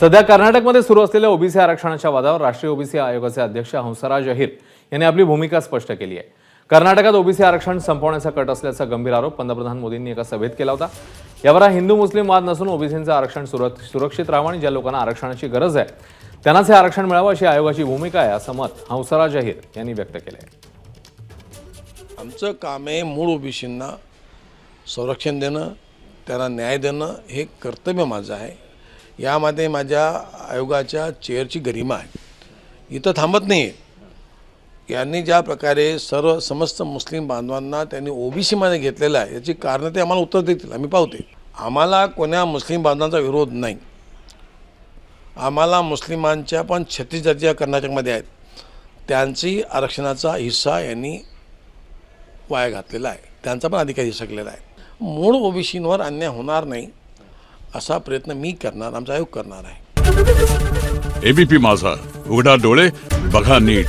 सध्या कर्नाटकमध्ये सुरू असलेल्या ओबीसी आरक्षणाच्या वादावर राष्ट्रीय ओबीसी आयोगाचे अध्यक्ष हंसराज अहिर यांनी आपली भूमिका स्पष्ट केली आहे. कर्नाटकात ओबीसी आरक्षण संपवण्याचा कट असल्याचा गंभीर आरोप पंतप्रधान मोदींनी एका सभेत केला होता. यावर हा हिंदू मुस्लिम वाद नसून ओबीसींचं आरक्षण सुरक्षित राहावं आणि ज्या लोकांना आरक्षणाची गरज आहे त्यांनाच हे आरक्षण मिळावं अशी आयोगाची भूमिका आहे असं मत हंसराज अहिर यांनी व्यक्त केलं आहे आमचं काम आहे मूळ ओबीसींना संरक्षण देणं त्यांना न्याय देणं हे कर्तव्य माझं आहे. यामध्ये माझ्या आयोगाच्या चेअरची गरिमा आहे. इथं थांबत नाही आहे यांनी ज्या प्रकारे सर्व समस्त मुस्लिम बांधवांना त्यांनी ओबीसीमध्ये घेतलेलं आहे याची कारणं ते आम्हाला उत्तर देतील आम्ही पावते. आम्हाला कोण्या मुस्लिम बांधवांचा विरोध नाही. आम्हाला मुस्लिमांच्या पण छत्तीस जाती कर्नाटकमध्ये आहेत. त्यांची आरक्षणाचा हिस्सा यांनी वाया घातलेला आहे. त्यांचा पण अधिकार हिसकलेला आहे. मूळ ओबीसींवर अन्याय होणार नाही. असा प्रयत्न मी करणार आमचा आयोग करणार आहे. एबीपी माझा. उघडा डोळे बघा नीट.